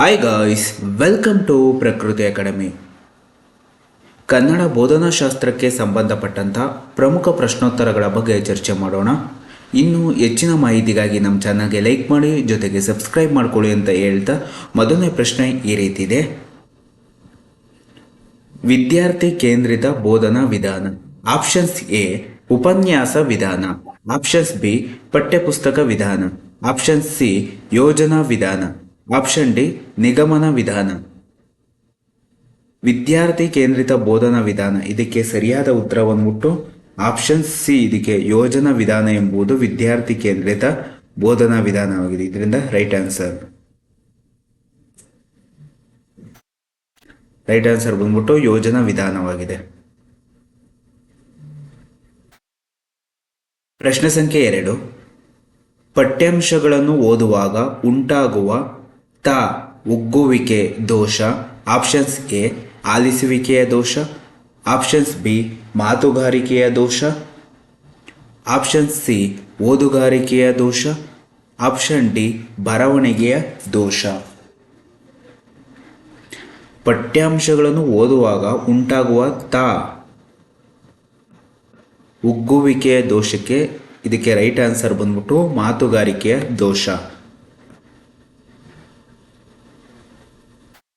Hi guys welcome to Prakruti academy Kannada ಬೋಧನಾಶಾಸ್ತ್ರಕ್ಕೆ ಸಂಬಂಧಪಟ್ಟಂಥ ಪ್ರಮುಖ ಪ್ರಶ್ನೋತ್ತರಗಳ ಬಗ್ಗೆ ಚರ್ಚೆ ಮಾಡೋಣ ಇನ್ನೂ ಹೆಚ್ಚಿನ ಮಾಹಿತಿಗಾಗಿ ನಮ್ಮ ಚಾನಲ್ಗೆ ಲೈಕ್ ಮಾಡಿ ಜೊತೆಗೆ ಸಬ್ಸ್ಕ್ರೈಬ್ ಮಾಡ್ಕೊಳ್ಳಿ ಅಂತ ಹೇಳ್ತಾ ಮೊದಲನೇ ಪ್ರಶ್ನೆ ಈ ರೀತಿ ಇದೆ ವಿದ್ಯಾರ್ಥಿ ಕೇಂದ್ರಿತ ಬೋಧನಾ ವಿಧಾನ ಆಪ್ಷನ್ಸ್ ಎ ಉಪನ್ಯಾಸ ವಿಧಾನ ಆಪ್ಷನ್ಸ್ ಬಿ ಪಠ್ಯಪುಸ್ತಕ ವಿಧಾನ ಆಪ್ಷನ್ ಸಿ ಯೋಜನಾ ವಿಧಾನ ಆಪ್ಷನ್ ಡಿ ನಿಗಮನ ವಿಧಾನ ವಿದ್ಯಾರ್ಥಿ ಕೇಂದ್ರಿತ ಬೋಧನಾ ವಿಧಾನ ಇದಕ್ಕೆ ಸರಿಯಾದ ಉತ್ತರವನ್ನು ಮುಟ್ಟು. ಆಪ್ಷನ್ ಸಿ ಇದಕ್ಕೆ ಯೋಜನಾ ವಿಧಾನ ಎಂಬುದು ವಿದ್ಯಾರ್ಥಿ ಕೇಂದ್ರಿತ ಬೋಧನಾ ವಿಧಾನವಾಗಿದೆ ಇದರಿಂದ ರೈಟ್ ಆನ್ಸರ್ ರೈಟ್ ಆನ್ಸರ್ ಬಂದ್ಬಿಟ್ಟು ಯೋಜನಾ ವಿಧಾನವಾಗಿದೆ. ಪ್ರಶ್ನೆ ಸಂಖ್ಯೆ ಎರಡು. ಪಠ್ಯಾಂಶಗಳನ್ನು ಓದುವಾಗ ಉಂಟಾಗುವ ತ ಉಗ್ಗುವಿಕೆ ದೋಷ ಆಪ್ಷನ್ಸ್ ಎ ಆಲಿಸುವಿಕೆಯ ದೋಷ ಆಪ್ಷನ್ಸ್ ಬಿ ಮಾತುಗಾರಿಕೆಯ ದೋಷ ಆಪ್ಷನ್ ಸಿ ಓದುಗಾರಿಕೆಯ ದೋಷ ಆಪ್ಷನ್ ಡಿ ಬರವಣಿಗೆಯ ದೋಷ. ಪಠ್ಯಾಂಶಗಳನ್ನು ಓದುವಾಗ ಉಂಟಾಗುವ ತ ಉಗ್ಗುವಿಕೆಯ ದೋಷಕ್ಕೆ ಇದಕ್ಕೆ ರೈಟ್ ಆನ್ಸರ್ ಬಂದ್ಬಿಟ್ಟು ಮಾತುಗಾರಿಕೆಯ ದೋಷ.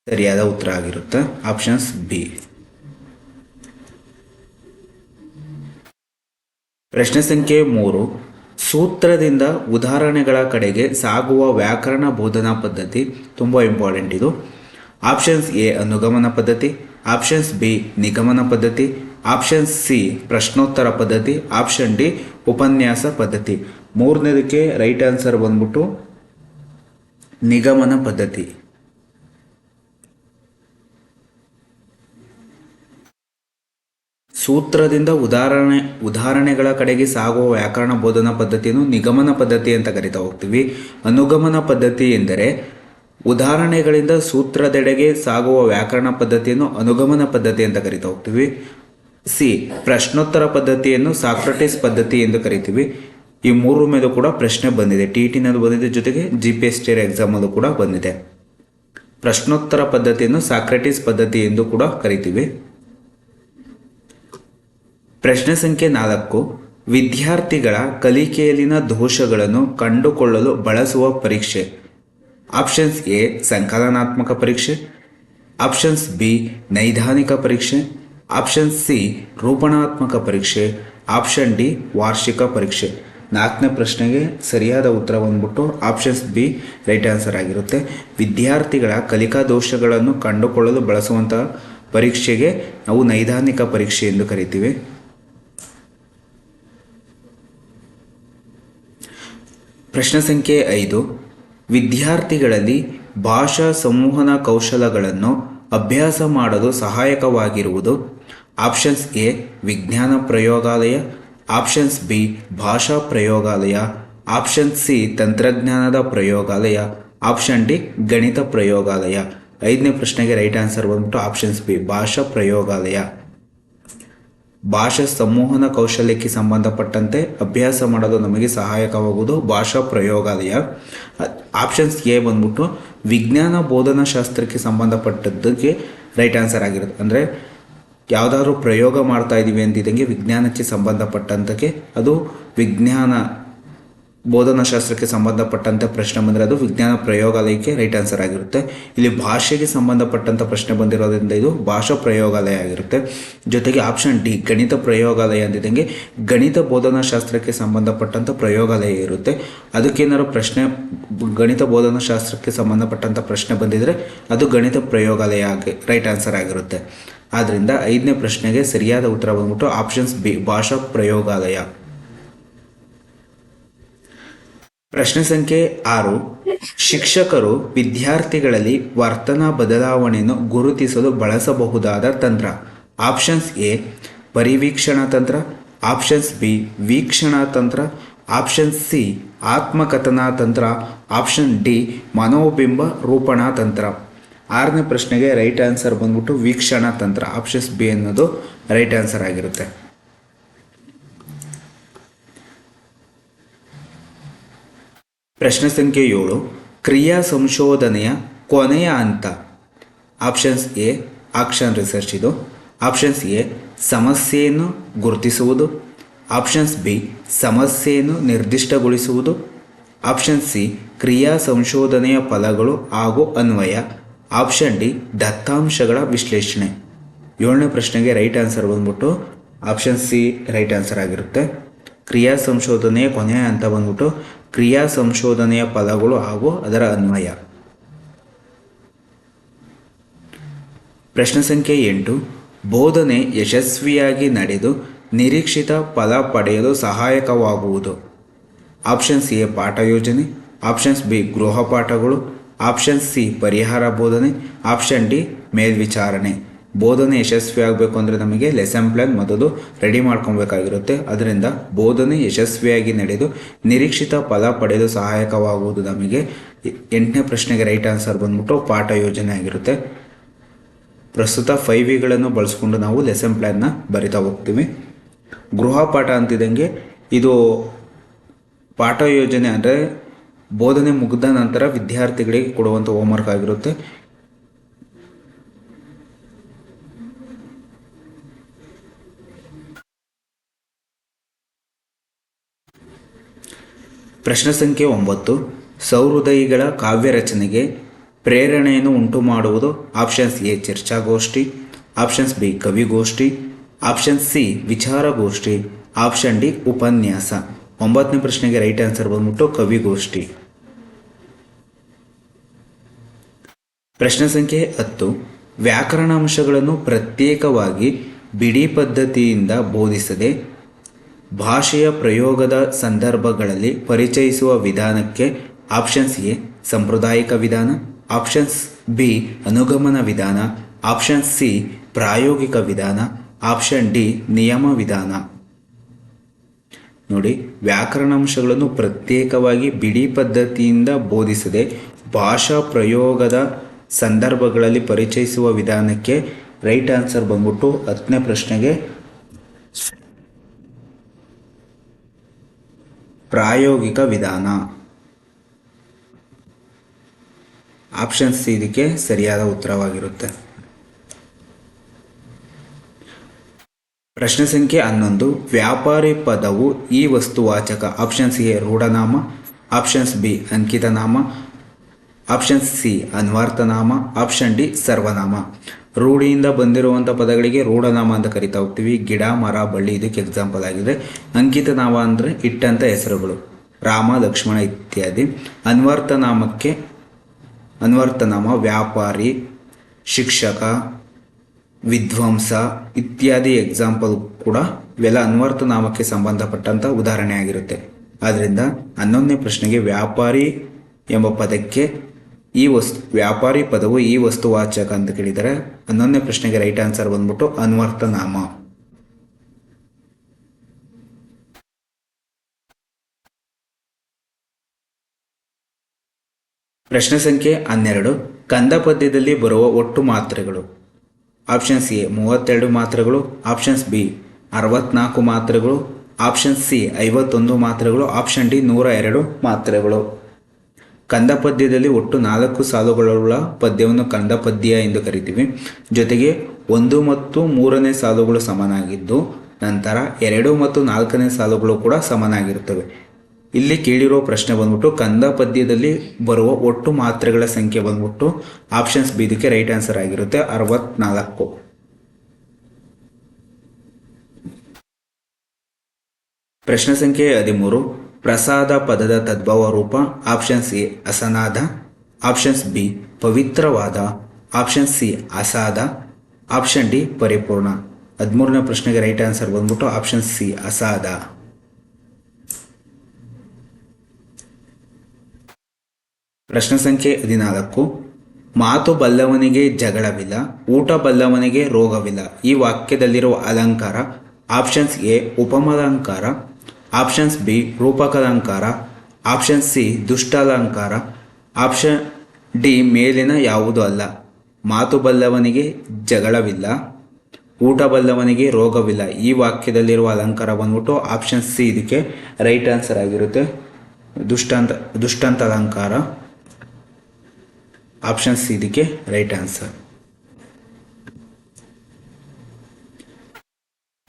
ಸರಿಯಾದ ಉತ್ತರ ಆಗಿರುತ್ತೆ. ಆಪ್ಷನ್ಸ್ ಬಿ ಪ್ರಶ್ನೆ ಸಂಖ್ಯೆ ಮೂರು. ಸೂತ್ರದಿಂದ ಉದಾಹರಣೆಗಳ ಕಡೆಗೆ ಸಾಗುವ ವ್ಯಾಕರಣ ಬೋಧನಾ ಪದ್ಧತಿ ತುಂಬ ಇಂಪಾರ್ಟೆಂಟ್ ಇದು. ಆಪ್ಷನ್ಸ್ ಎ ಅನುಗಮನ ಪದ್ಧತಿ. ಆಪ್ಷನ್ಸ್ ಬಿ ನಿಗಮನ ಪದ್ಧತಿ. ಆಪ್ಷನ್ ಸಿ ಪ್ರಶ್ನೋತ್ತರ ಪದ್ಧತಿ. ಆಪ್ಷನ್ ಡಿ ಉಪನ್ಯಾಸ ಪದ್ಧತಿ. ಮೂರನೇದಕ್ಕೆ ರೈಟ್ ಆನ್ಸರ್ ಬಂದ್ಬಿಟ್ಟು ನಿಗಮನ ಪದ್ಧತಿ. ಸೂತ್ರದಿಂದ ಉದಾಹರಣೆ, ಉದಾಹರಣೆಗಳ ಕಡೆಗೆ ಸಾಗುವ ವ್ಯಾಕರಣ ಬೋಧನಾ ಪದ್ಧತಿಯನ್ನು ನಿಗಮನ ಪದ್ಧತಿ ಅಂತ ಕರಿತಾ ಹೋಗ್ತೀವಿ. ಅನುಗಮನ ಪದ್ಧತಿ ಎಂದರೆ ಉದಾಹರಣೆಗಳಿಂದ ಸೂತ್ರದೆಡೆಗೆ ಸಾಗುವ ವ್ಯಾಕರಣ ಪದ್ಧತಿಯನ್ನು ಅನುಗಮನ ಪದ್ಧತಿ ಅಂತ ಕರಿತಾ ಹೋಗ್ತೀವಿ. ಸಿ, ಪ್ರಶ್ನೋತ್ತರ ಪದ್ಧತಿಯನ್ನು ಸಾಕ್ರಟಿಸ್ ಪದ್ಧತಿ ಎಂದು ಕರಿತೀವಿ. ಈ ಮೂರು ಮೇಲೂ ಕೂಡ ಪ್ರಶ್ನೆ ಬಂದಿದೆ. ಟಿ ನಲ್ಲಿ ಬಂದಿದೆ. ಜೊತೆಗೆ ಜಿ ಪಿ ಎಸ್ ಟಿ ಎಕ್ಸಾಮಲ್ಲೂ ಕೂಡ ಬಂದಿದೆ. ಪ್ರಶ್ನೋತ್ತರ ಪದ್ಧತಿಯನ್ನು ಸಾಕ್ರೆಟಿಸ್ ಪದ್ಧತಿ ಎಂದು ಕೂಡ ಕರಿತೀವಿ. ಪ್ರಶ್ನೆ ಸಂಖ್ಯೆ ನಾಲ್ಕು, ವಿದ್ಯಾರ್ಥಿಗಳ ಕಲಿಕೆಯಲ್ಲಿನ ದೋಷಗಳನ್ನು ಕಂಡುಕೊಳ್ಳಲು ಬಳಸುವ ಪರೀಕ್ಷೆ. ಆಪ್ಷನ್ಸ್ ಎ, ಸಂಕಲನಾತ್ಮಕ ಪರೀಕ್ಷೆ. ಆಪ್ಷನ್ಸ್ ಬಿ, ನೈದಾನಿಕ ಪರೀಕ್ಷೆ. ಆಪ್ಷನ್ ಸಿ, ರೂಪಣಾತ್ಮಕ ಪರೀಕ್ಷೆ. ಆಪ್ಷನ್ ಡಿ, ವಾರ್ಷಿಕ ಪರೀಕ್ಷೆ. ನಾಲ್ಕನೇ ಪ್ರಶ್ನೆಗೆ ಸರಿಯಾದ ಉತ್ತರ ಬಂದ್ಬಿಟ್ಟು ಆಪ್ಷನ್ಸ್ ಬಿ ರೈಟ್ ಆನ್ಸರ್ ಆಗಿರುತ್ತೆ. ವಿದ್ಯಾರ್ಥಿಗಳ ಕಲಿಕಾ ದೋಷಗಳನ್ನು ಕಂಡುಕೊಳ್ಳಲು ಬಳಸುವಂತಹ ಪರೀಕ್ಷೆಗೆ ನಾವು ನೈದಾನಿಕ ಪರೀಕ್ಷೆ ಎಂದು ಕರಿತೀವಿ. ಪ್ರಶ್ನೆ ಸಂಖ್ಯೆ ಐದು. ವಿದ್ಯಾರ್ಥಿಗಳಲ್ಲಿ ಭಾಷಾ ಸಂವಹನ ಕೌಶಲಗಳನ್ನು ಅಭ್ಯಾಸ ಮಾಡಲು ಸಹಾಯಕವಾಗಿರುವುದು ಆಪ್ಷನ್ಸ್ ಎ, ವಿಜ್ಞಾನ ಪ್ರಯೋಗಾಲಯ ಆಪ್ಷನ್ಸ್ ಬಿ, ಭಾಷಾ ಪ್ರಯೋಗಾಲಯ ಆಪ್ಷನ್ ಸಿ, ತಂತ್ರಜ್ಞಾನದ ಪ್ರಯೋಗಾಲಯ ಆಪ್ಷನ್ ಡಿ, ಗಣಿತ ಪ್ರಯೋಗಾಲಯ. ಐದನೇ ಪ್ರಶ್ನೆಗೆ ರೈಟ್ ಆನ್ಸರ್ ಬಂದ್ಬಿಟ್ಟು ಆಪ್ಷನ್ಸ್ ಬಿ, ಭಾಷಾ ಪ್ರಯೋಗಾಲಯ. ಭಾಷಾ ಸಂವಹನ ಕೌಶಲ್ಯಕ್ಕೆ ಸಂಬಂಧಪಟ್ಟಂತೆ ಅಭ್ಯಾಸ ಮಾಡಲು ನಮಗೆ ಸಹಾಯಕವಾಗುವುದು ಭಾಷಾ ಪ್ರಯೋಗಾಲಯ ಆಪ್ಷನ್ಸ್ ಎ ಬಂದ್ಬಿಟ್ಟು ವಿಜ್ಞಾನ ಬೋಧನಾ ಶಾಸ್ತ್ರಕ್ಕೆ ಸಂಬಂಧಪಟ್ಟದ್ದಕ್ಕೆ ರೈಟ್ ಆನ್ಸರ್ ಆಗಿರುತ್ತೆ. ಅಂದರೆ ಯಾವುದಾದ್ರೂ ಪ್ರಯೋಗ ಮಾಡ್ತಾ ಇದ್ದೀವಿ ಅಂದಿದ್ದಂಗೆ ವಿಜ್ಞಾನಕ್ಕೆ ಸಂಬಂಧಪಟ್ಟಂತಕ್ಕೆ ಅದು ವಿಜ್ಞಾನ ಬೋಧನಾಶಾಸ್ತ್ರಕ್ಕೆ ಸಂಬಂಧಪಟ್ಟಂತೆ ಪ್ರಶ್ನೆ ಬಂದರೆ ಅದು ವಿಜ್ಞಾನ ಪ್ರಯೋಗಾಲಯಕ್ಕೆ ರೈಟ್ ಆನ್ಸರ್ ಆಗಿರುತ್ತೆ. ಇಲ್ಲಿ ಭಾಷೆಗೆ ಸಂಬಂಧಪಟ್ಟಂಥ ಪ್ರಶ್ನೆ ಬಂದಿರೋದ್ರಿಂದ ಇದು ಭಾಷಾ ಪ್ರಯೋಗಾಲಯ ಆಗಿರುತ್ತೆ. ಜೊತೆಗೆ ಆಪ್ಷನ್ ಡಿ ಗಣಿತ ಪ್ರಯೋಗಾಲಯ ಅಂದಿದ್ದಂಗೆ ಗಣಿತ ಬೋಧನಾಶಾಸ್ತ್ರಕ್ಕೆ ಸಂಬಂಧಪಟ್ಟಂಥ ಪ್ರಯೋಗಾಲಯ ಇರುತ್ತೆ. ಅದಕ್ಕೇನಾದ್ರು ಪ್ರಶ್ನೆ, ಗಣಿತ ಬೋಧನಾಶಾಸ್ತ್ರಕ್ಕೆ ಸಂಬಂಧಪಟ್ಟಂಥ ಪ್ರಶ್ನೆ ಬಂದಿದ್ದರೆ ಅದು ಗಣಿತ ಪ್ರಯೋಗಾಲಯ ಆಗಿ ರೈಟ್ ಆನ್ಸರ್ ಆಗಿರುತ್ತೆ. ಆದ್ದರಿಂದ ಐದನೇ ಪ್ರಶ್ನೆಗೆ ಸರಿಯಾದ ಉತ್ತರ ಬಂದ್ಬಿಟ್ಟು ಆಪ್ಷನ್ಸ್ ಬಿ ಭಾಷಾ ಪ್ರಯೋಗಾಲಯ. ಪ್ರಶ್ನೆ ಸಂಖ್ಯೆ ಆರು. ಶಿಕ್ಷಕರು ವಿದ್ಯಾರ್ಥಿಗಳಲ್ಲಿ ವರ್ತನಾ ಬದಲಾವಣೆಯನ್ನು ಗುರುತಿಸಲು ಬಳಸಬಹುದಾದ ತಂತ್ರ. ಆಪ್ಷನ್ಸ್ ಎ, ಪರಿವೀಕ್ಷಣಾ ತಂತ್ರ. ಆಪ್ಷನ್ಸ್ ಬಿ, ವೀಕ್ಷಣಾ ತಂತ್ರ. ಆಪ್ಷನ್ ಸಿ, ಆತ್ಮಕಥನಾ ತಂತ್ರ. ಆಪ್ಷನ್ ಡಿ, ಮನೋಬಿಂಬ ರೂಪಣಾ ತಂತ್ರ. ಆರನೇ ಪ್ರಶ್ನೆಗೆ ರೈಟ್ ಆನ್ಸರ್ ಬಂದ್ಬಿಟ್ಟು ವೀಕ್ಷಣಾ ತಂತ್ರ. ಆಪ್ಷನ್ಸ್ ಬಿ ಅನ್ನೋದು ರೈಟ್ ಆನ್ಸರ್ ಆಗಿರುತ್ತೆ. ಪ್ರಶ್ನೆ ಸಂಖ್ಯೆ ಏಳು, ಕ್ರಿಯಾ ಸಂಶೋಧನೆಯ ಕೊನೆಯ ಹಂತ. ಆಪ್ಷನ್ಸ್ ಎ ಆಕ್ಷನ್ ರಿಸರ್ಚ್ ಇದು. ಆಪ್ಷನ್ಸ್ ಎ ಸಮಸ್ಯೆಯನ್ನು ಗುರುತಿಸುವುದು. ಆಪ್ಷನ್ಸ್ ಬಿ ಸಮಸ್ಯೆಯನ್ನು ನಿರ್ದಿಷ್ಟಗೊಳಿಸುವುದು. ಆಪ್ಷನ್ ಸಿ ಕ್ರಿಯಾ ಸಂಶೋಧನೆಯ ಫಲಗಳು ಹಾಗೂ ಅನ್ವಯ. ಆಪ್ಷನ್ ಡಿ ದತ್ತಾಂಶಗಳ ವಿಶ್ಲೇಷಣೆ. ಏಳನೇ ಪ್ರಶ್ನೆಗೆ ರೈಟ್ ಆನ್ಸರ್ ಬಂದ್ಬಿಟ್ಟು ಆಪ್ಷನ್ ಸಿ ರೈಟ್ ಆನ್ಸರ್ ಆಗಿರುತ್ತೆ. ಕ್ರಿಯಾ ಸಂಶೋಧನೆಯ ಕೊನೆಯ ಅಂತ ಬಂದ್ಬಿಟ್ಟು ಕ್ರಿಯಾ ಸಂಶೋಧನೆಯ ಪದಗಳು ಹಾಗೂ ಅದರ ಅನ್ವಯ. ಪ್ರಶ್ನೆ ಸಂಖ್ಯೆ ಎಂಟು. ಬೋಧನೆ ಯಶಸ್ವಿಯಾಗಿ ನಡೆದು ನಿರೀಕ್ಷಿತ ಫಲ ಪಡೆಯಲು ಸಹಾಯಕವಾಗುವುದು. ಆಪ್ಷನ್ಸ್ ಎ ಪಾಠ ಯೋಜನೆ ಆಪ್ಷನ್ಸ್ ಬಿ ಗೃಹ ಪಾಠಗಳು, ಆಪ್ಷನ್ ಸಿ ಪರಿಹಾರ ಬೋಧನೆ, ಆಪ್ಷನ್ ಡಿ ಮೇಲ್ವಿಚಾರಣೆ. ಬೋಧನೆ ಯಶಸ್ವಿ ಆಗಬೇಕು ಅಂದರೆ ನಮಗೆ ಲೆಸನ್ ಪ್ಲಾನ್ ಮೊದಲು ರೆಡಿ ಮಾಡ್ಕೊಬೇಕಾಗಿರುತ್ತೆ. ಅದರಿಂದ ಬೋಧನೆ ಯಶಸ್ವಿಯಾಗಿ ನಡೆದು ನಿರೀಕ್ಷಿತ ಫಲ ಪಡೆಯಲು ಸಹಾಯಕವಾಗುವುದು ನಮಗೆ ಎಂಟನೇ ಪ್ರಶ್ನೆಗೆ ರೈಟ್ ಆನ್ಸರ್ ಬಂದ್ಬಿಟ್ಟು ಪಾಠ ಯೋಜನೆ ಆಗಿರುತ್ತೆ. ಪ್ರಸ್ತುತ ಫೈವ್ ವಿಗಳನ್ನು ಬಳಸ್ಕೊಂಡು ನಾವು ಲೆಸನ್ ಪ್ಲ್ಯಾನ್ನ ಬರಿತಾ ಹೋಗ್ತೀವಿ. ಗೃಹಪಾಠ ಅಂತಿದ್ದಂಗೆ ಇದು ಪಾಠ ಯೋಜನೆ ಅಂದರೆ ಬೋಧನೆ ಮುಗಿದ ನಂತರ ವಿದ್ಯಾರ್ಥಿಗಳಿಗೆ ಕೊಡುವಂಥ ಹೋಮ್ವರ್ಕ್ ಆಗಿರುತ್ತೆ. ಪ್ರಶ್ನೆ ಸಂಖ್ಯೆ ಒಂಬತ್ತು, ಸೌಹೃದಯಿಗಳ ಕಾವ್ಯ ರಚನೆಗೆ ಪ್ರೇರಣೆಯನ್ನು ಉಂಟು ಮಾಡುವುದು ಆಪ್ಷನ್ಸ್ ಎ ಚರ್ಚಾಗೋಷ್ಠಿ, ಆಪ್ಷನ್ಸ್ ಬಿ ಕವಿಗೋಷ್ಠಿ ಆಪ್ಷನ್ ಸಿ ವಿಚಾರಗೋಷ್ಠಿ, ಆಪ್ಷನ್ ಡಿ ಉಪನ್ಯಾಸ. ಒಂಬತ್ತನೇ ಪ್ರಶ್ನೆಗೆ ರೈಟ್ ಆನ್ಸರ್ ಬಂದ್ಬಿಟ್ಟು ಕವಿಗೋಷ್ಠಿ. ಪ್ರಶ್ನೆ ಸಂಖ್ಯೆ ಹತ್ತು, ವ್ಯಾಕರಣಾಂಶಗಳನ್ನು ಪ್ರತ್ಯೇಕವಾಗಿ ಬಿಡಿ ಪದ್ಧತಿಯಿಂದ ಬೋಧಿಸದೆ ಭಾಷೆಯ ಪ್ರಯೋಗದ ಸಂದರ್ಭಗಳಲ್ಲಿ ಪರಿಚಯಿಸುವ ವಿಧಾನಕ್ಕೆ ಆಪ್ಷನ್ಸ್ ಎ, ಸಾಂಪ್ರದಾಯಿಕ ವಿಧಾನ ಆಪ್ಷನ್ಸ್ ಬಿ, ಅನುಗಮನ ವಿಧಾನ ಆಪ್ಷನ್ ಸಿ, ಪ್ರಾಯೋಗಿಕ ವಿಧಾನ ಆಪ್ಷನ್ ಡಿ, ನಿಯಮ ವಿಧಾನ. ನೋಡಿ, ವ್ಯಾಕರಣಾಂಶಗಳನ್ನು ಪ್ರತ್ಯೇಕವಾಗಿ ಬಿಡಿ ಪದ್ಧತಿಯಿಂದ ಬೋಧಿಸದೆ ಭಾಷಾ ಪ್ರಯೋಗದ ಸಂದರ್ಭಗಳಲ್ಲಿ ಪರಿಚಯಿಸುವ ವಿಧಾನಕ್ಕೆ ರೈಟ್ ಆನ್ಸರ್ ಬಂದ್ಬಿಟ್ಟು ಹತ್ತನೇ ಪ್ರಶ್ನೆಗೆ ಪ್ರಾಯೋಗಿಕ ವಿಧಾನ. ಆಪ್ಷನ್ ಸಿ ಇದಕ್ಕೆ ಸರಿಯಾದ ಉತ್ತರವಾಗಿರುತ್ತೆ. ಪ್ರಶ್ನೆ ಸಂಖ್ಯೆ ಹನ್ನೊಂದು. ವ್ಯಾಪಾರಿ ಪದವು ಈ ವಸ್ತುವಾಚಕ. ಆಪ್ಷನ್ಸ್ ಎ ರೂಢನಾಮ ಆಪ್ಷನ್ಸ್ ಬಿ ಅಂಕಿತನಾಮ ಆಪ್ಷನ್ ಸಿ ಅನ್ವರ್ಥನಾಮ ಆಪ್ಷನ್ ಡಿ ಸರ್ವನಾಮ. ರೂಢಿಯಿಂದ ಬಂದಿರುವಂಥ ಪದಗಳಿಗೆ ರೂಢನಾಮ ಅಂತ ಕರಿತಾ ಹೋಗ್ತೀವಿ. ಗಿಡ, ಮರ, ಬಳ್ಳಿ ಇದಕ್ಕೆ ಎಕ್ಸಾಂಪಲ್ ಆಗಿದೆ. ಅಂಕಿತನಾಮ ಅಂದರೆ ಇಟ್ಟಂಥ ಹೆಸರುಗಳು. ರಾಮ, ಲಕ್ಷ್ಮಣ ಇತ್ಯಾದಿ. ಅನ್ವರ್ಥನಾಮಕ್ಕೆ ಅನ್ವರ್ಥನಾಮ ವ್ಯಾಪಾರಿ, ಶಿಕ್ಷಕ, ವಿದ್ವಾಂಸ ಇತ್ಯಾದಿ ಎಕ್ಸಾಂಪಲ್ ಕೂಡ ಇವೆಲ್ಲ ಅನ್ವರ್ಥ ನಾಮಕ್ಕೆ ಸಂಬಂಧಪಟ್ಟಂತ ಉದಾಹರಣೆ ಆಗಿರುತ್ತೆ. ಆದ್ದರಿಂದ ಹನ್ನೊಂದನೇ ಪ್ರಶ್ನೆಗೆ ವ್ಯಾಪಾರಿ ಎಂಬ ಪದಕ್ಕೆ ಈ ವಸ್ತು, ವ್ಯಾಪಾರಿ ಪದವು ಈ ವಸ್ತುವಾಚಕ ಅಂತ ಕೇಳಿದರೆ ಹನ್ನೊಂದನೇ ಪ್ರಶ್ನೆಗೆ ರೈಟ್ ಆನ್ಸರ್ ಬಂದ್ಬಿಟ್ಟು ಅನ್ವರ್ಥ ನಾಮ. ಪ್ರಶ್ನೆ ಸಂಖ್ಯೆ ಹನ್ನೆರಡು. ಕಂದ ಪದ್ಯದಲ್ಲಿ ಬರುವ ಒಟ್ಟು ಮಾತ್ರೆಗಳು. ಆಪ್ಷನ್ಸ್ ಎ ಮೂವತ್ತೆರಡು ಮಾತ್ರೆಗಳು. ಆಪ್ಷನ್ಸ್ ಬಿ ಅರವತ್ನಾಲ್ಕು ಮಾತ್ರೆಗಳು. ಆಪ್ಷನ್ ಸಿ ಐವತ್ತೊಂದು ಮಾತ್ರೆಗಳು. ಆಪ್ಷನ್ ಡಿ ನೂರ ಎರಡು ಮಾತ್ರೆಗಳು. ಕಂದ ಪದ್ಯದಲ್ಲಿ ಒಟ್ಟು ನಾಲ್ಕು ಸಾಲುಗಳುಳ್ಳ ಪದ್ಯವನ್ನು ಕಂದ ಪದ್ಯ ಎಂದು ಕರಿತೀವಿ. ಜೊತೆಗೆ ಒಂದು ಮತ್ತು ಮೂರನೇ ಸಾಲುಗಳು ಸಮನಾಗಿದ್ದು, ನಂತರ ಎರಡು ಮತ್ತು ನಾಲ್ಕನೇ ಸಾಲುಗಳು ಕೂಡ ಸಮನಾಗಿರುತ್ತವೆ. ಇಲ್ಲಿ ಕೇಳಿರೋ ಪ್ರಶ್ನೆ ಬಂದ್ಬಿಟ್ಟು ಕಂದ ಪದ್ಯದಲ್ಲಿ ಬರುವ ಒಟ್ಟು ಮಾತ್ರೆಗಳ ಸಂಖ್ಯೆ ಬಂದ್ಬಿಟ್ಟು ಆಪ್ಷನ್ಸ್ ಬಿದಕ್ಕೆ ರೈಟ್ ಆನ್ಸರ್ ಆಗಿರುತ್ತೆ ಅರವತ್ನಾಲ್ಕು. ಪ್ರಶ್ನೆ ಸಂಖ್ಯೆ ಹದಿಮೂರು. ಪ್ರಸಾದ ಪದದ ತದ್ಭವ ರೂಪ ಆಪ್ಷನ್ಸ್ ಎ ಅಸನಾದ ಆಪ್ಷನ್ಸ್ ಬಿ ಪವಿತ್ರವಾದ ಆಪ್ಷನ್ ಸಿ ಅಸಾದ ಆಪ್ಷನ್ ಡಿ ಪರಿಪೂರ್ಣ. ಹದಿಮೂರನೇ ಪ್ರಶ್ನೆಗೆ ರೈಟ್ ಆನ್ಸರ್ ಬಂದ್ಬಿಟ್ಟು ಆಪ್ಷನ್ ಸಿ ಅಸಾದ. ಪ್ರಶ್ನೆ ಸಂಖ್ಯೆ ಹದಿನಾಲ್ಕು. ಮಾತು ಬಲ್ಲವನಿಗೆ ಜಗಳವಿಲ್ಲ, ಊಟ ಬಲ್ಲವನಿಗೆ ರೋಗವಿಲ್ಲ. ಈ ವಾಕ್ಯದಲ್ಲಿರುವ ಅಲಂಕಾರ ಆಪ್ಷನ್ಸ್ ಎ ಉಪಮಲಂಕಾರ ಆಪ್ಷನ್ಸ್ ಬಿ ರೂಪಕಲಂಕಾರ ಆಪ್ಷನ್ ಸಿ ದುಷ್ಟಾಲಂಕಾರ, ಆಪ್ಷನ್ ಡಿ ಮೇಲಿನ ಯಾವುದು ಅಲ್ಲ. ಮಾತು ಬಲ್ಲವನಿಗೆ ಜಗಳವಿಲ್ಲ, ಊಟ ಬಲ್ಲವನಿಗೆ ರೋಗವಿಲ್ಲ. ಈ ವಾಕ್ಯದಲ್ಲಿರುವ ಅಲಂಕಾರ ಬಂದ್ಬಿಟ್ಟು ಆಪ್ಷನ್ ಸಿ ಇದಕ್ಕೆ ರೈಟ್ ಆನ್ಸರ್ ಆಗಿರುತ್ತೆ. ದುಷ್ಟಾಂತ ದುಷ್ಟಾಂತ ಅಲಂಕಾರ ಆಪ್ಷನ್ ಸಿ ಇದಕ್ಕೆ ರೈಟ್ ಆನ್ಸರ್.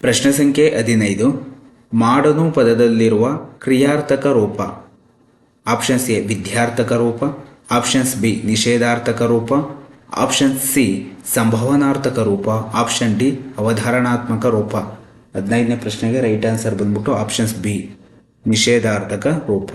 ಪ್ರಶ್ನೆ ಸಂಖ್ಯೆ ಹದಿನೈದು. ಮಾಡನು ಪದದಲ್ಲಿರುವ ಕ್ರಿಯಾರ್ಥಕ ರೂಪ. ಆಪ್ಷನ್ಸ್ ಎ ವಿದ್ಯಾರ್ಥಕ ರೂಪ. ಆಪ್ಷನ್ಸ್ ಬಿ ನಿಷೇಧಾರ್ಥಕ ರೂಪ. ಆಪ್ಷನ್ ಸಿ ಸಂಭವನಾರ್ಥಕ ರೂಪ. ಆಪ್ಷನ್ ಡಿ ಅವಧಾರಣಾತ್ಮಕ ರೂಪ. ಹದಿನೈದನೇ ಪ್ರಶ್ನೆಗೆ ರೈಟ್ ಆನ್ಸರ್ ಬಂದ್ಬಿಟ್ಟು ಆಪ್ಷನ್ಸ್ ಬಿ ನಿಷೇಧಾರ್ಥಕ ರೂಪ.